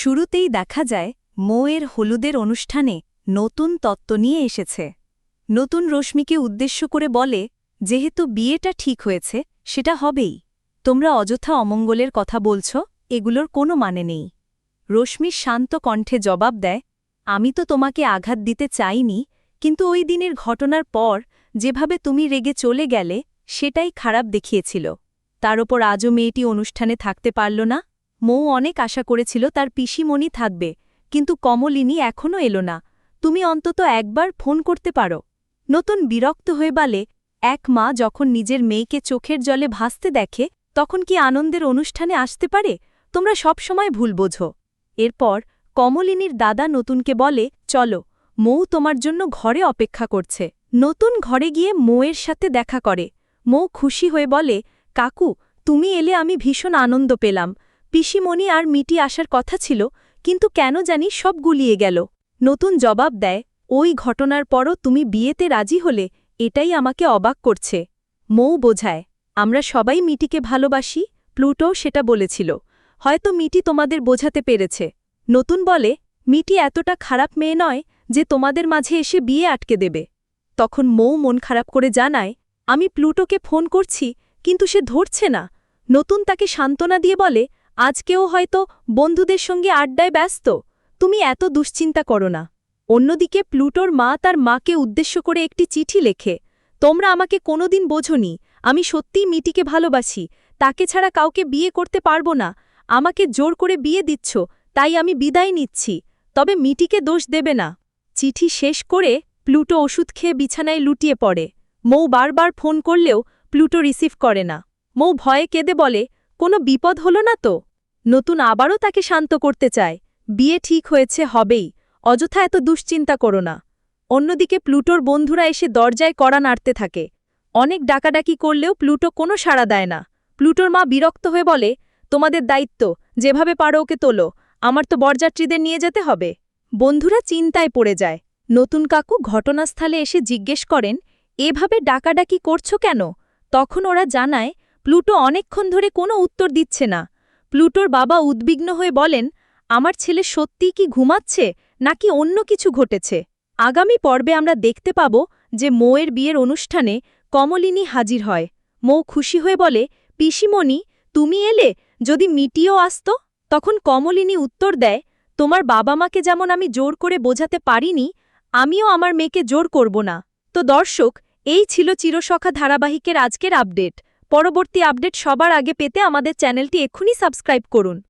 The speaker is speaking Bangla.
শুরুতেই দেখা যায়, মৌয়ের হলুদের অনুষ্ঠানে নতুন তত্ত্ব নিয়ে এসেছে। নতুন রশ্মিকে উদ্দেশ্য করে বলে, যেহেতু বিয়েটা ঠিক হয়েছে, সেটা হবেই। তোমরা অযথা অমঙ্গলের কথা বলছ, এগুলোর কোনো মানে নেই। রশ্মির শান্ত কণ্ঠে জবাব দেয়, আমি তো তোমাকে আঘাত দিতে চাইনি, কিন্তু ওই দিনের ঘটনার পর যেভাবে তুমি রেগে চলে গেলে, সেটাই খারাপ দেখিয়েছিল। তার ওপর আজও মেয়েটি অনুষ্ঠানে থাকতে পারল না মৌ অনেক আশা করেছিল তার পিসিমণি থাকবে, কিন্তু কমলিনী এখনও এলো না। তুমি অন্তত একবার ফোন করতে পারো। নতুন বিরক্ত হয়ে বলে, এক মা যখন নিজের মেয়েকে চোখের জলে ভাসতে দেখে, তখন কি আনন্দের অনুষ্ঠানে আসতে পারে? তোমরা সব সময় ভুল বোঝো। এরপর কমলিনীর দাদা নতুনকে বলে, চলো, মৌ তোমার জন্য ঘরে অপেক্ষা করছে। নতুন ঘরে গিয়ে মৌয়ের সাথে দেখা করে। মৌ খুশি হয়ে বলে, কাকু, তুমি এলে আমি ভীষণ আনন্দ পেলাম। পিসিমণি আর মিটি আসার কথা ছিল, কিন্তু কেন জানি সব গুলিয়ে গেল। নতুন জবাব দেয়, ওই ঘটনার পরও তুমি বিয়েতে রাজি হলে এটাই আমাকে অবাক করছে। মৌ বোঝায়, আমরা সবাই মিটিকে ভালোবাসি প্লুটোও সেটা বলেছিল। হয়তো মিটি তোমাদের বোঝাতে পেরেছে। নতুন বলে, মিটি এতটা খারাপ মেয়ে নয় যে তোমাদের মাঝে এসে বিয়ে আটকে দেবে। তখন মৌ মন খারাপ করে জানায়, আমি প্লুটোকে ফোন করছি, কিন্তু সে ধরছে না। নতুন তাকে সান্ত্বনা দিয়ে বলে আজকেও হয়তো বন্ধুদের সঙ্গে আড্ডায় ব্যস্ত। তুমি এত দুশ্চিন্তা করো না। অন্যদিকে প্লুটোর মা তার মাকে উদ্দেশ্য করে একটি চিঠি লেখে। তোমরা আমাকে কোনোদিন বোঝনি, আমি সত্যিই মিটিকে ভালোবাসি, তাকে ছাড়া কাউকে বিয়ে করতে পারব না, আমাকে জোর করে বিয়ে দিচ্ছ, তাই আমি বিদায় নিচ্ছি, তবে মিটিকে দোষ দেবে না। চিঠি শেষ করে প্লুটো ওষুধ খেয়ে বিছানায় লুটিয়ে পড়ে। মৌ বারবার ফোন করলেও প্লুটো রিসিভ করে না। মৌ ভয়ে কেঁদে বলে, কোনো বিপদ হলো না তো? নতুন আবারও তাকে শান্ত করতে চায়। বিয়ে ঠিক হয়েছে, হবেই। অযথা এত দুশ্চিন্তা করো না। অন্যদিকে প্লুটোর বন্ধুরা এসে দরজায় কড়া নাড়তে থাকে। অনেক ডাকাডাকি করলেও প্লুটো কোনো সাড়া দেয় না। প্লুটোর মা বিরক্ত হয়ে বলে, তোমাদের দায়িত্ব, যেভাবে পারো ওকে তোলো। আমার তো বরযাত্রীদের নিয়ে যেতে হবে। বন্ধুরা চিন্তায় পড়ে যায়। নতুন কাকু ঘটনাস্থলে এসে জিজ্ঞেস করেন, এভাবে ডাকাডাকি করছ কেন? তখন ওরা জানায়, প্লুটো অনেকক্ষণ ধরে কোনো উত্তর দিচ্ছে না। প্লুটোর বাবা উদ্বিগ্ন হয়ে বলেন, আমার ছেলে সত্যিই কি ঘুমাচ্ছে, নাকি অন্য কিছু ঘটেছে? আগামী পর্বে আমরা দেখতে পাব যে মৌয়ের বিয়ের অনুষ্ঠানে কমলিনী হাজির হয়। মৌ খুশি হয়ে বলে, পিসিমণি, তুমি এলে? যদি মিটিও আসত, তখন কমলিনী উত্তর দেয়, তোমার বাবা মাকে যেমন আমি জোর করে বোঝাতে পারিনি, আমিও আমার মেয়েকে জোর করব না। তো দর্শক, এই ছিল চিরসখা ধারাবাহিকের আজকের আপডেট। পরবর্তী আপডেট সবার আগে পেতে আমাদের চ্যানেলটি এক্ষুনি সাবস্ক্রাইব করুন।